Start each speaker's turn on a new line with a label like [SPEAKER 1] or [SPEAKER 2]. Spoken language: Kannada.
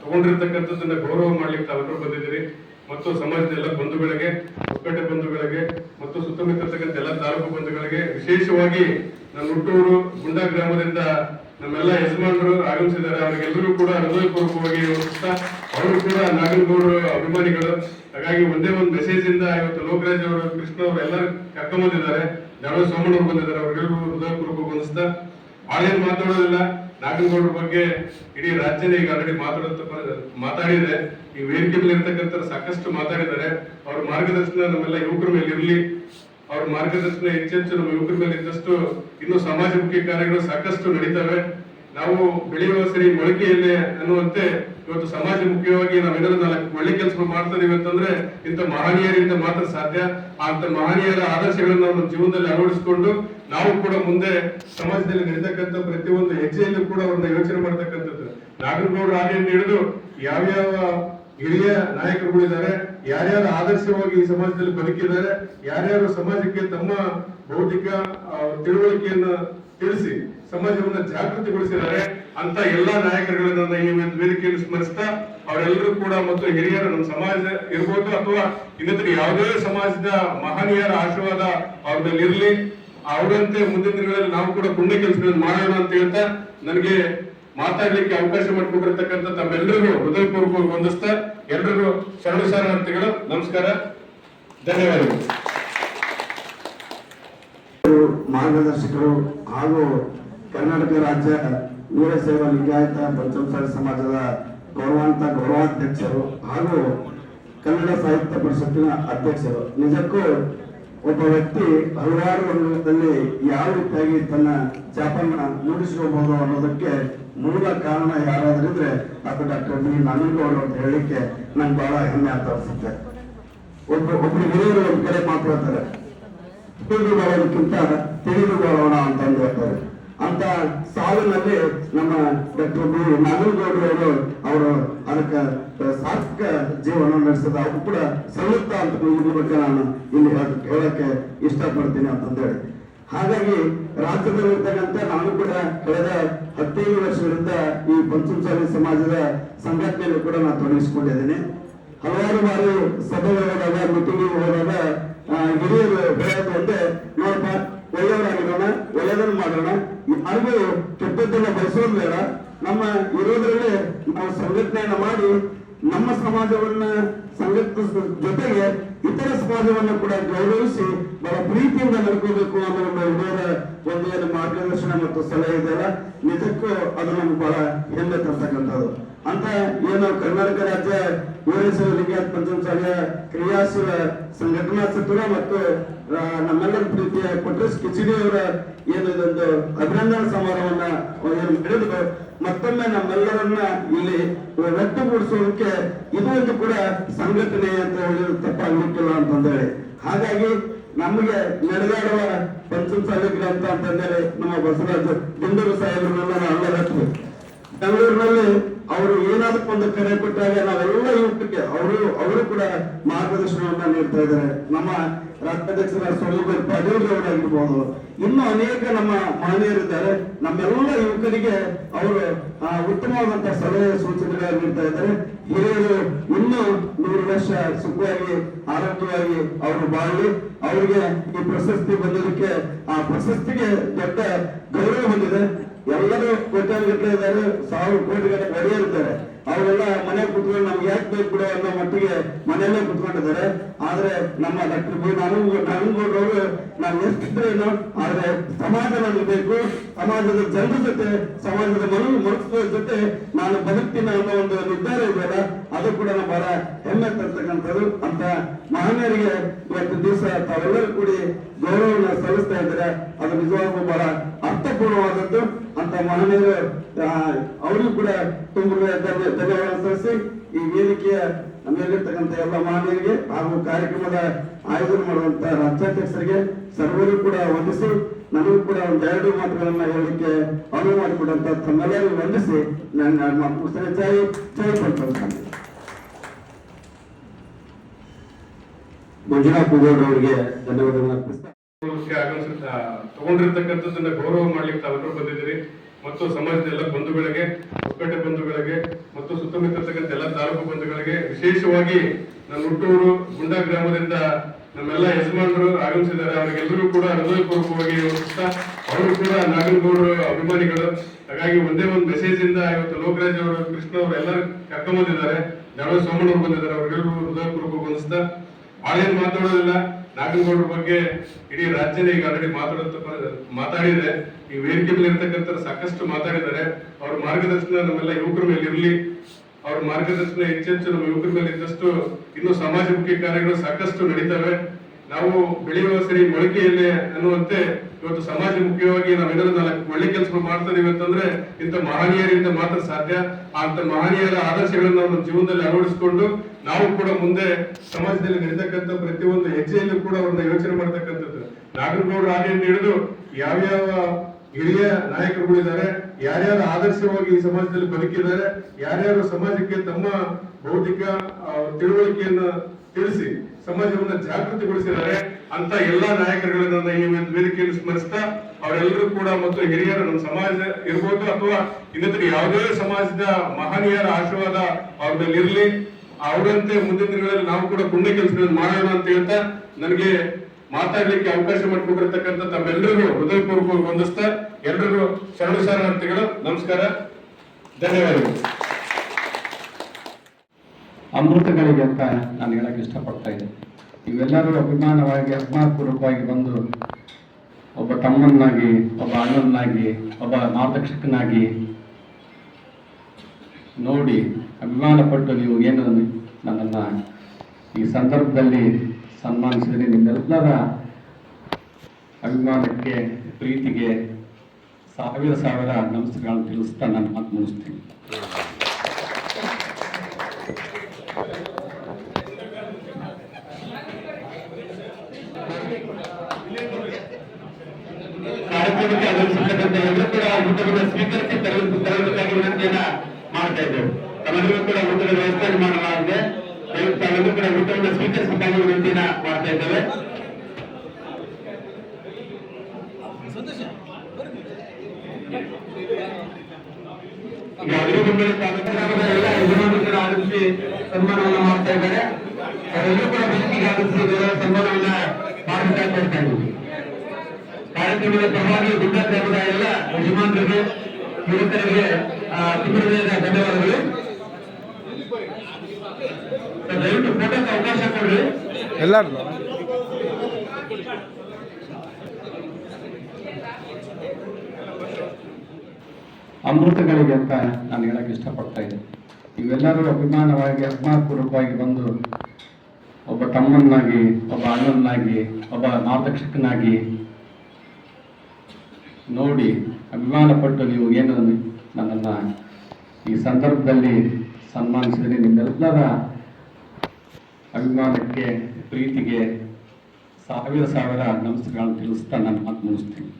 [SPEAKER 1] ತಗೊಂಡಿರ್ತಕ್ಕಂಥದ್ದನ್ನ ಗೌರವ ಮಾಡ್ಲಿಕ್ಕೆ ತಾವೆಲ್ಲರೂ ಬಂದಿದ್ದೀರಿ. ಮತ್ತು ಸಮಾಜದ ಎಲ್ಲ ಬಂಧುಗಳಿಗೆ ಒಕ್ಕಟ್ಟೆ ಬಂಧುಗಳಿಗೆ, ಮತ್ತು ಸುತ್ತಮುತ್ತ ಇರ್ತಕ್ಕಂಥ ಎಲ್ಲ ತಾಲೂಕು ಬಂಧುಗಳಿಗೆ, ವಿಶೇಷವಾಗಿ ನನ್ನ ಹುಟ್ಟೂರು ಗುಂಡಾ ಗ್ರಾಮದಿಂದ ನಮ್ಮೆಲ್ಲ ಯಜಮಾನರು ಆಗಮಿಸಿದ್ದಾರೆ. ಅವರಿಗೆಲ್ಲರೂ ಕೂಡ ಹೃದಯಪೂರ್ವಕವಾಗಿ ಅವರು ಕೂಡ ನಾಗನಗೌಡರು ಅಭಿಮಾನಿಗಳು. ಹಾಗಾಗಿ ಒಂದೇ ಒಂದು ಮೆಸೇಜ್ ಇಂದ ಇವತ್ತು ಲೋಕರಾಜ್ ಅವರು, ಕೃಷ್ಣ ಅವರು ಎಲ್ಲರೂ ಕರ್ಕೊಂಡ್ ಬಂದಿದ್ದಾರೆ. ಸೋಮಣ್ಣ ಬಂದಿದ್ದಾರೆ. ಅವರಿಗೆಲ್ಲರೂ ಹೃದಯಪೂರ್ವಕ ಬಂದಿಸ್ತಾ ಭಾಳೇನು ಮಾತಾಡೋದಿಲ್ಲ. ನಾಗನಗೌಡರ ಬಗ್ಗೆ ಇಡೀ ರಾಜ್ಯನೇ ಈಗ ಆಲ್ರೆಡಿ ಮಾತಾಡುತ್ತ ಮಾತಾಡಿದೆ ಈ ವೇದಿಕೆ ಮೇಲೆ ಇರ್ತಕ್ಕಂಥ ಸಾಕಷ್ಟು ಮಾತಾಡಿದ್ದಾರೆ. ಅವ್ರ ಮಾರ್ಗದರ್ಶನ ನಮ್ಮೆಲ್ಲ ಯುವಕರ ಮೇಲೆ ಇರಲಿ. ಅವ್ರ ಮಾರ್ಗದರ್ಶನ ಹೆಚ್ಚೆಚ್ಚು ನಮ್ಮ ಯುವಕರ ಮೇಲೆ ಇದ್ದಷ್ಟು ಇನ್ನು ಸಮಾಜಮುಖಿ ಕಾರ್ಯಗಳು ಸಾಕಷ್ಟು ನಡೀತವೆ. ನಾವು ಬೆಳೆಯುವ ಸರಿ ಮೊಳಕೆಯಲ್ಲೇ ಅನ್ನುವಂತೆ ಇವತ್ತು ಸಮಾಜಮುಖಿಯಾಗಿ ನಾವೇನಾದ್ರು ನಾಲ್ಕು ಒಳ್ಳೆ ಕೆಲಸ ಮಾಡ್ತಾ ಇದೀವಿ ಅಂತಂದ್ರೆ ಇಂಥ ಮಹನೀಯರಿಂದ ಮಾತ್ರ ಸಾಧ್ಯ. ಅಂತ ಮಹನೀಯರ ಆದರ್ಶಗಳನ್ನು ನಮ್ಮ ಜೀವನದಲ್ಲಿ ಅಳವಡಿಸಿಕೊಂಡು ನಾವು ಕೂಡ ಮುಂದೆ ಸಮಾಜದಲ್ಲಿ ನಡೀತಕ್ಕಂಥ ಪ್ರತಿಯೊಂದು ಹೆಜ್ಜೆಯಲ್ಲೂ ಕೂಡ ಅವ್ರನ್ನ ಯೋಚನೆ ಮಾಡ್ತಕ್ಕಂಥದ್ದು. ನಾಗರಗೌಡರ ಆನೆಯನ್ನು ಹಿಡಿದು ಯಾವ್ಯಾವ ಹಿರಿಯ ನಾಯಕರುಗಳಿದ್ದಾರೆ, ಯಾರ್ಯಾರು ಆದರ್ಶವಾಗಿ ಈ ಸಮಾಜದಲ್ಲಿ ಬದುಕಿದ್ದಾರೆ, ಯಾರ್ಯಾರು ಸಮಾಜಕ್ಕೆ ತಮ್ಮ ಭೌತಿಕ ತಿಳುವಳಿಕೆಯನ್ನ ತಿಳಿಸಿ ಸಮಾಜವನ್ನ ಜಾಗೃತಿಗೊಳಿಸಿದ್ದಾರೆ ಅಂತ ಎಲ್ಲಾ ನಾಯಕರುಗಳನ್ನ ಈ ಒಂದು ವೇದಿಕೆಯಲ್ಲಿ ಸ್ಮರಿಸ್ತಾ ಅವರೆಲ್ಲರೂ ಕೂಡ ಮತ್ತು ಹಿರಿಯರು ನಮ್ಮ ಸಮಾಜ ಇರ್ಬೋದು ಅಥವಾ ಇನ್ನಿತರ ಯಾವುದೇ ಸಮಾಜದ ಮಹನೀಯರ ಆಶೀರ್ವಾದ ಅವ್ರ ಮೇಲೆ ಇರ್ಲಿ. ಅವರಂತೆ ಮುಂದಿನ ದಿನಗಳಲ್ಲಿ ನಾವು ಕೂಡ ಪುಣ್ಯ ಕೆಲಸಗಳನ್ನು ಮಾಡೋಣ ಅಂತ ಹೇಳ್ತಾ ನನಗೆ ಮಾತಾಡ್ಲಿಕ್ಕೆ ಅವಕಾಶ ಮಾಡಿಕೊಂಡಿರ್ತಕ್ಕಂಥ ತಮ್ಮೆಲ್ಲರಿಗೂ ಹೃದಯಪೂರ್ವಕ ಹೊಂದಿಸ್ತಾ ಎಲ್ಲರಿಗೂ ಶರಣ ಶರಣಾರ್ಥಿಗಳು ನಮಸ್ಕಾರ. ಧನ್ಯವಾದಗಳು.
[SPEAKER 2] ಮಾರ್ಗದರ್ಶಕರು ಹಾಗೂ ಕರ್ನಾಟಕ ರಾಜ್ಯ ವೀರಶೈವ ಲಿಂಗಾಯತ ಪಂಚಮಸಾಲಿ ಸಮಾಜದ ಗೌರವಾಂತ ಗೌರವಾಧ್ಯಕ್ಷರು ಹಾಗೂ ಕನ್ನಡ ಸಾಹಿತ್ಯ ಪರಿಷತ್ತಿನ ಅಧ್ಯಕ್ಷರು. ನಿಜಕ್ಕೂ ಒಬ್ಬ ವ್ಯಕ್ತಿ ಹಲವಾರು ರಂಗದಲ್ಲಿ ಯಾವ ರೀತಿಯಾಗಿ ತನ್ನ ಛಾಪನ್ನ ಮೂಡಿಸ್ಕೋಬಹುದು ಅನ್ನೋದಕ್ಕೆ ಮೂಲ ಕಾರಣ ಯಾರಾದ್ರಿದ್ರೆ ಅದು ಡಾಕ್ಟರ್ ಬಿ ನಾಗೇಗೌಡರು ಅಂತ ಹೇಳಲಿಕ್ಕೆ ನಂಗೆ ಬಹಳ ಹೆಮ್ಮೆ ಅಂತ ಅನ್ಸುತ್ತೆ. ಒಬ್ಬ, ಒಬ್ರು ಹಿರಿಯರು ಒಂದ್ ಕಡೆ ಮಾತಾಡ್ತಾರೆ. ತಿಳಿದು ಬಾಳೋದಕ್ಕಿಂತ ತಿಳಿದು ಬಾಳೋಣ ಅಂತ ಅಂದು ಹೇಳ್ತಾರೆ. ಅಂತ ಸಾಲಿನಲ್ಲಿ ನಮ್ಮ ಡಾಕ್ಟರ್ ಬಿ ನಾಗೇಗೌಡರವರು ಅವರು ಅದಕ್ಕೆ ಸಾರ್ಥಕ ಜೀವನ ನಡೆಸಿದ ಅವರು ಕೂಡ ಸಲ್ಲುತ್ತ ಅಂತ ಇದ್ರ ಬಗ್ಗೆ ನಾನು ಇಲ್ಲಿ ಹೇಳ- ಹೇಳಕ್ಕೆ ಇಷ್ಟಪಡ್ತೀನಿ ಅಂತಂದೇಳಿ. ಹಾಗಾಗಿ ರಾಜ್ಯದಲ್ಲಿರ್ತಕ್ಕಂಥ ನಾನು ಕೂಡ ಕಳೆದ ಹತ್ತೈದು ವರ್ಷಗಳಿಂದ ಈ ಪಂಚಮಸಾಲಿ ಸಮಾಜದ ಸಂಘಟನೆಯಲ್ಲಿ ಕೂಡ ನಾನು ತೊಡಗಿಸಿಕೊಂಡಿದ್ದೀನಿ. ಹಲವಾರು ಬಾರಿ ಸಭೆಗೆ ಹೋದಾಗ ಮೀಟಿಂಗಿಗೆ ಹೋದಾಗ ಹಿರಿಯರು ಹೇಳೋದು ಒಂದೇ, ನೋಡಪ್ಪ ಒಳ್ಳೆಯವರಾಗಿರೋಣ ಒಳ್ಳೆಯದನ್ನು ಮಾಡೋಣ. ಯಾರಿಗೂ ಕೆಟ್ಟದ್ದನ್ನ ಬಯಸೋದು ಬೇಡ. ನಮ್ಮ ಇರೋದ್ರಲ್ಲೇ ನಾವು ಸಂಘಟನೆಯನ್ನ ಮಾಡಿ ನಮ್ಮ ಸಮಾಜವನ್ನ ಸಂಘಟಿಸ ಜೊತೆಗೆ ಇತರ ಸಮಾಜವನ್ನ ಕೂಡ ಗೌರವಿಸಿ ಬಹಳ ಪ್ರೀತಿಯಿಂದ ನಡ್ಕೋಬೇಕು ಅನ್ನೋ ಒಂದು ಹಿರಿಯರ ಒಂದು ಮಾರ್ಗದರ್ಶನ ಮತ್ತು ಸಲಹೆ ಇದೆಯಲ್ಲ? ನಿಜಕ್ಕೂ ಅದು ನಮ್ಗೆ ಬಹಳ ಹೆಮ್ಮೆ ತರ್ತಕ್ಕಂಥದ್ದು. ಅಂತ ಏನು ಕರ್ನಾಟಕ ರಾಜ್ಯ ಲಿಂಗಾಯತ ಪಂಚಮಸಾಲಿಯ ಕ್ರಿಯಾಶೀಲ ಸಂಘಟನಾ ಸಚಿವ ಮತ್ತು ನಮ್ಮೆಲ್ಲರ ಪ್ರೀತಿಯ ಕೊಟ್ರೇಶ್ ಕಿಚಿಡಿ ಅವರ ಏನು ಇದೊಂದು ಅಭಿನಂದನಾ ಸಮಾರಂಭವನ್ನ ಏನು ನಡೆದು ಮತ್ತೊಮ್ಮೆ ನಮ್ಮೆಲ್ಲರನ್ನ ಇಲ್ಲಿ ವ್ಯಕ್ತಪಡಿಸೋದಕ್ಕೆ ಇದು ಒಂದು ಕೂಡ ಸಂಘಟನೆ ಅಂತ ಹೇಳಿದ್ರು ತಪ್ಪಾಗ್ಲಿಕ್ಕಿಲ್ಲ ಅಂತಂದೇಳಿ. ಹಾಗಾಗಿ ನಮಗೆ ನಡೆದಾಡುವ ಪಂಚಮಸಾಲಿ ಗ್ರಂಥ ಅಂತಂದೇಳಿ ನಮ್ಮ ಬಸವರಾಜ ಗುಂಡೂರು ಸಾಹೇಬ್ರನ್ನೆಲ್ಲ ನಾವು ಬೆಂಗಳೂರಿನಲ್ಲಿ ಅವರು ಏನಾದಕ್ಕೆ ಒಂದು ಕರೆ ಕೊಟ್ಟಾಗ ನಾವೆಲ್ಲ ಯುವಕರಿಗೆ ಅವರು ಅವರು ಕೂಡ ಮಾರ್ಗದರ್ಶನವನ್ನ ನೀಡ್ತಾ ಇದ್ದಾರೆ. ನಮ್ಮ ರಾಷ್ಟ್ರಾಧ್ಯಕ್ಷರ ಸೋಮವಾರ ಪಾಟೀಲ್ ಅವರಾಗಿರ್ಬೋದು ಇನ್ನು ಅನೇಕ ನಮ್ಮ ಮಹನೀಯರಿದ್ದಾರೆ ನಮ್ಮೆಲ್ಲ ಯುವಕರಿಗೆ ಅವರು ಉತ್ತಮವಾದಂತಹ ಸಲಹೆ ಸೂಚನೆಗಳನ್ನು ನೀಡ್ತಾ ಇದ್ದಾರೆ. ಹಿರಿಯರು ಇನ್ನೂ ನೂರು ವರ್ಷ ಸುಖವಾಗಿ, ಆರೋಗ್ಯವಾಗಿ ಅವರು ಬಾಳಿ, ಅವರಿಗೆ ಈ ಪ್ರಶಸ್ತಿ ಬಂದಿದ್ದಕ್ಕೆ, ಆ ಪ್ರಶಸ್ತಿಗೆ ದೊಡ್ಡ ಗೌರವ ಬಂದಿದೆ ಎಲ್ಲರೂ ಕೋಟ್ಯಾನುಗಟ್ಟಲೆ ಇದ್ದಾರೆ ಸಾವಿರ ಕೋಟಿಗಾರ ಬರೀ ಇರ್ತಾರೆ. ಅವರೆಲ್ಲ ಮನೆ ಕುತ್ಕೊಂಡು ನಮ್ಗೆ ಯಾಕೆ ಬೇಕು ಬಿಡೋ ಅನ್ನೋ ಮಟ್ಟಿಗೆ ಮನೆಯಲ್ಲೇ ಕುತ್ಕೊಂಡಿದ್ದಾರೆ. ಆದ್ರೆ ನಮ್ಮ ಡಾಕ್ಟರ್ ಬಿ. ನಾರಾಯಣಗೌಡರವರು ನಾನು ಎಷ್ಟಿದ್ರೇನು ಆದ್ರೆ ಸಮಾಜ ನನಗೆ ಬೇಕು, ಸಮಾಜದ ಜನರ ಜೊತೆ, ಸಮಾಜದ ಮನಸ್ಸುಗಳ ಜೊತೆ ನಾನು ಬದುಕ್ತೀನಿ ಅನ್ನೋ ಒಂದು ನಿರ್ಧಾರ ಇದೆಯಲ್ಲ ಅದು ಕೂಡ ನಮ್ಮ ಹೆಮ್ಮೆ ತರ್ತಕ್ಕಂಥದ್ದು ಅಂತ ಮಹನೀಯರಿಗೆ ಇವತ್ತು ದಿವಸ ತಾವೆಲ್ಲರೂ ಕೂಡಿ ಗೌರವವನ್ನು ಸಲ್ಲಿಸ್ತಾ ಇದ್ದಾರೆ? ಅದು ನಿಜವಾಗೂ ಬಹಳ ಅರ್ಥಪೂರ್ಣವಾದದ್ದು. ಅಂತ ಮಹನೀಯರು ಅವರಿಗೂ ಕೂಡ ತುಂಬ ಧನ್ಯವಾದ ಸಲ್ಲಿಸಿ ಈ ವೇದಿಕೆಯ ಮೇಲಿರ್ತಕ್ಕಂಥ ಎಲ್ಲ ಮಹನೀಯರಿಗೆ ಹಾಗೂ ಕಾರ್ಯಕ್ರಮದ ಆಯೋಜನೆ ಮಾಡುವಂತ ರಾಜ್ಯಾಧ್ಯಕ್ಷರಿಗೆ ಸರ್ವರಿಗೂ ಕೂಡ ವಂದಿಸಿ, ನನಗೂ ಕೂಡ ಒಂದೆರಡು ಮಾತುಗಳನ್ನ ಹೇಳಲಿಕ್ಕೆ ಅನುವು ಮಾಡಿಕೊಡುವಂತ ತಮ್ಮೆಲ್ಲರಿಗೂ ವಂದಿಸಿ. ನಾನು ನನ್ನ ಮಾತು ಮುಗಿಸ್ತೇನೆ. ಜೈ ಜೈ ಪಂಚಮಸಾಲಿ ಮಂಜುನಾಥ್ ಕುಗೋಡ್ ಅವರಿಗೆ ಧನ್ಯವಾದಗಳನ್ನು
[SPEAKER 1] ತಗೊಂಡಿರ್ತಕ್ಕಂಥದ್ದನ್ನ ಗೌರವ ಮಾಡ್ಲಿಕ್ಕೆ ತಾವೆಲ್ಲರೂ ಬಂದಿದ್ದೀರಿ. ಮತ್ತು ಸಮಾಜದ ಎಲ್ಲ ಬಂಧುಗಳಿಗೆ ಒಕ್ಕಟ್ಟೆ ಬಂಧುಗಳಿಗೆ, ಮತ್ತು ಸುತ್ತಮುತ್ತಲಿರ್ತಕ್ಕಂಥ ಎಲ್ಲ ತಾಲೂಕು ಬಂಧುಗಳಿಗೆ, ವಿಶೇಷವಾಗಿ ನನ್ನ ಹುಟ್ಟೂರು ಗುಂಡಾ ಗ್ರಾಮದಿಂದ ನಮ್ಮೆಲ್ಲ ಯಜಮಾನರು ಆಗಮಿಸಿದ್ದಾರೆ. ಅವರಿಗೆಲ್ಲರೂ ಕೂಡ ಹೃದಯಪೂರ್ವಕವಾಗಿ ಅವರು ಕೂಡ ನಾಗನಗೌಡರು ಅಭಿಮಾನಿಗಳು. ಹಾಗಾಗಿ ಒಂದೇ ಒಂದು ಮೆಸೇಜ್ ಇಂದ ಇವತ್ತು ಲೋಕರಾಜ್ ಅವರು, ಕೃಷ್ಣ ಅವರು ಎಲ್ಲರೂ ಕರ್ಕೊಂಬಂದಿದ್ದಾರೆ ಜಗಳ ಸೋಮಣ್ಣವ್ರು ಬಂದಿದ್ದಾರೆ. ಅವ್ರಿಗೆಲ್ಲರೂ ಹೃದಯಪೂರ್ವಕ ವಂದಿಸ್ತಾ ಭಾಳೇನು ಮಾತಾಡೋದಿಲ್ಲ ನಾಗನಗೌಡರ ಬಗ್ಗೆ ಇಡೀ ರಾಜ್ಯನೇ ಈಗ ಆಲ್ರೆಡಿ ಮಾತಾಡುತ್ತ ಮಾತಾಡಿದೆ. ಈ ವೇದಿಕೆ ಮೇಲೆ ಇರ್ತಕ್ಕಂಥ ಸಾಕಷ್ಟು ಮಾತಾಡಿದ್ದಾರೆ. ಅವ್ರ ಮಾರ್ಗದರ್ಶನ ನಮ್ಮೆಲ್ಲ ಯುವಕರ ಮೇಲೆ ಇರಲಿ. ಅವ್ರ ಮಾರ್ಗದರ್ಶನ ಹೆಚ್ಚೆಚ್ಚು ನಮ್ಮ ಯುವಕರ ಮೇಲೆ ಇದ್ದಷ್ಟು ಇನ್ನು ಸಮಾಜಮುಖಿ ಕಾರ್ಯಗಳು ಸಾಕಷ್ಟು ನಡೀತವೆ. ನಾವು ಬೆಳೆಯುವ ಸರಿ ಮೊಳಕೆಯಲ್ಲಿ ಅನ್ನುವಂತೆ ಇವತ್ತು ಸಮಾಜಮುಖಿಯಾಗಿ ನಾವೇನಾದ್ರೂ ನಾಲ್ಕು ಒಳ್ಳೆ ಕೆಲಸ ಮಾಡ್ತಾ ಇದೀವಿ ಅಂತಂದ್ರೆ ಇಂಥ ಮಹನೀಯರಿಂದ ಮಾತ್ರ ಸಾಧ್ಯ. ಅಂತ ಮಹನೀಯರ ಆದರ್ಶಗಳನ್ನು ನಮ್ಮ ಜೀವನದಲ್ಲಿ ಅಳವಡಿಸಿಕೊಂಡು ನಾವು ಕೂಡ ಮುಂದೆ ಸಮಾಜದಲ್ಲಿ ನಡೀತಕ್ಕಂಥ ಪ್ರತಿಯೊಂದು ಹೆಜ್ಜೆಯಲ್ಲೂ ಕೂಡ ಅವ್ರನ್ನ ಯೋಚನೆ ಮಾಡ್ತಕ್ಕಂಥದ್ದು. ನಾಗರಗೌಡ ಆನೆಯನ್ನು ಹಿಡಿದು ಯಾವ್ಯಾವ ಹಿರಿಯ ನಾಯಕರುಗಳಿದ್ದಾರೆ, ಯಾರ್ಯಾರು ಆದರ್ಶವಾಗಿ ಈ ಸಮಾಜದಲ್ಲಿ ಬದುಕಿದ್ದಾರೆ, ಯಾರ್ಯಾರು ಸಮಾಜಕ್ಕೆ ತಮ್ಮ ಬೌದ್ಧಿಕ ತಿಳುವಳಿಕೆಯನ್ನ ತಿಳಿಸಿ, ಸಮಾಜವನ್ನ ಜಾಗೃತಿಗೊಳಿಸಿದ್ದಾರೆ ಅಂತ ಎಲ್ಲಾ ನಾಯಕರುಗಳನ್ನ ನಾನು ಈ ಒಂದು ವೇದಿಕೆಯಲ್ಲಿ ಸ್ಮರಿಸ್ತಾ, ಅವರೆಲ್ಲರೂ ಕೂಡ ಮತ್ತು ಹಿರಿಯರು ನಮ್ಮ ಸಮಾಜ ಇರ್ಬೋದು ಅಥವಾ ಇನ್ನಿತರ ಯಾವುದೇ ಸಮಾಜದ ಮಹನೀಯರ ಆಶೀರ್ವಾದ ಅವ್ರ ಇರ್ಲಿ. ಅವರಂತೆ ಮುಂದಿನ ದಿನಗಳಲ್ಲಿ ನಾವು ಕೂಡ ಪುಣ್ಯ ಕೆಲಸಗಳನ್ನು ಮಾಡೋಣ ಅಂತ ಹೇಳ್ತಾ ನನಗೆ ಮಾತಾಡ್ಲಿಕ್ಕೆ ಅವಕಾಶ ಮಾಡಿಕೊಟ್ಟಿರ್ತಕ್ಕಂಥ ತಮ್ಮೆಲ್ಲರಿಗೂ ಹೃದಯಪೂರ್ವಕವಾಗಿ ವಂದಿಸ್ತಾ ಎಲ್ಲರಿಗೂ ಶರಣ ಶರಣಾರ್ಥಿಗಳು, ನಮಸ್ಕಾರ. ಧನ್ಯವಾದಗಳು.
[SPEAKER 3] ಅಮೃತಗಳಿಗೆ ಅಂತ ನಾನು ಹೇಳಕ್ಕೆ ಇಷ್ಟಪಡ್ತಾ ಇದ್ದೆ ಇವೆಲ್ಲರೂ ಅಭಿಮಾನವಾಗಿ ಅಭಿಮಾನಪೂರ್ವಕವಾಗಿ ಬಂದು ಒಬ್ಬ ತಮ್ಮನ್ನಾಗಿ ಒಬ್ಬ ಅಣ್ಣನಾಗಿ ಒಬ್ಬ ಮಾರ್ಗದರ್ಶಕನಾಗಿ ನೋಡಿ, ಅಭಿಮಾನಪಟ್ಟು ನೀವು ಏನು ನನ್ನನ್ನು ಈ ಸಂದರ್ಭದಲ್ಲಿ ಸನ್ಮಾನಿಸಿದರೆ. ನಿಮ್ಮೆಲ್ಲರ ಅಭಿಮಾನಕ್ಕೆ, ಪ್ರೀತಿಗೆ ಸಾವಿರ ಸಾವಿರ ನಮಸ್ಕಾರಗಳನ್ನು ತಿಳಿಸ್ತಾ ನಾನು ಮಾತು ಮುಗಿಸ್ತೀನಿ. ಕಾರ್ಯಕ್ರಮಕ್ಕೆ ಎಲ್ಲರೂ ಕೂಡ ತರಬೇಕಾಗಿ ವಿನಂತಿಯನ್ನ ಮಾಡ್ತಾ ಇದ್ದೇವೆ ತಮ್ಮೆಲ್ಲರೂ ಕೂಡ ಊಟದ ವ್ಯವಸ್ಥೆ ಮಾಡಲಾಗಿದೆ. ತಾವೆಲ್ಲರೂ ಕೂಡ ಊಟವನ್ನು ಸ್ವೀಕರಿಸಬೇಕಾಗಿ ವಿನಂತಿನ ಮಾಡ್ತಾ ಇದ್ದೇವೆ. ಎಲ್ಲ ಆಗಮಿಸಿ ಸನ್ಮಾನವನ್ನ ಮಾಡ್ತಾ ಇದ್ದಾರೆ. ಅವರೆಲ್ಲರೂ ಕೂಡ ವೇದಿಕೆಗೆ ಆಗಮಿಸಿ ಗೌರವ ಸನ್ಮಾನವನ್ನ ಮಾಡಬೇಕಾಗಿ ಕೊಡ್ತಾ ಇದ್ದೀವಿ ಕಾರ್ಯಕ್ರಮದ ಪರವಾಗಿ ಗುಡ್ಡ ಗ್ರಾಮದ ಎಲ್ಲ ಯಜಮಾನರಿಗೆ ಯುವಕರಿಗೆ ಧನ್ಯವಾದಗಳು. ದಯವಿಟ್ಟು ಫೋಟೋಕ್ಕೆ ಅವಕಾಶ ಕೊಡ್ರಿ.
[SPEAKER 4] ಎಲ್ಲರೂ
[SPEAKER 3] ಅಮೃತಗಳಿಗೆ ಅಂತ ನಾನು ಹೇಳಕ್ಕೆ ಇಷ್ಟಪಡ್ತಾ ಇದ್ದೆ ಇವೆಲ್ಲರೂ ಅಭಿಮಾನವಾಗಿ ಅಭಿಮಾನಪೂರ್ವಕವಾಗಿ ಬಂದು ಒಬ್ಬ ತಮ್ಮನ್ನಾಗಿ ಒಬ್ಬ ಅಣ್ಣನಾಗಿ ಒಬ್ಬ ಮಾರ್ಗದರ್ಶಕನಾಗಿ ನೋಡಿ, ಅಭಿಮಾನಪಟ್ಟು ನೀವು ಏನು ನನ್ನನ್ನು ಈ ಸಂದರ್ಭದಲ್ಲಿ ಸನ್ಮಾನಿಸಿದರೆ ನಿಮ್ಮೆಲ್ಲರ ಅಭಿಮಾನಕ್ಕೆ, ಪ್ರೀತಿಗೆ ಸಾವಿರ ಸಾವಿರ ನಮಸ್ಕಾರಗಳನ್ನು ತಿಳಿಸ್ತಾ ನಾನು ಮಾತು ಮುಗಿಸ್ತೀನಿ.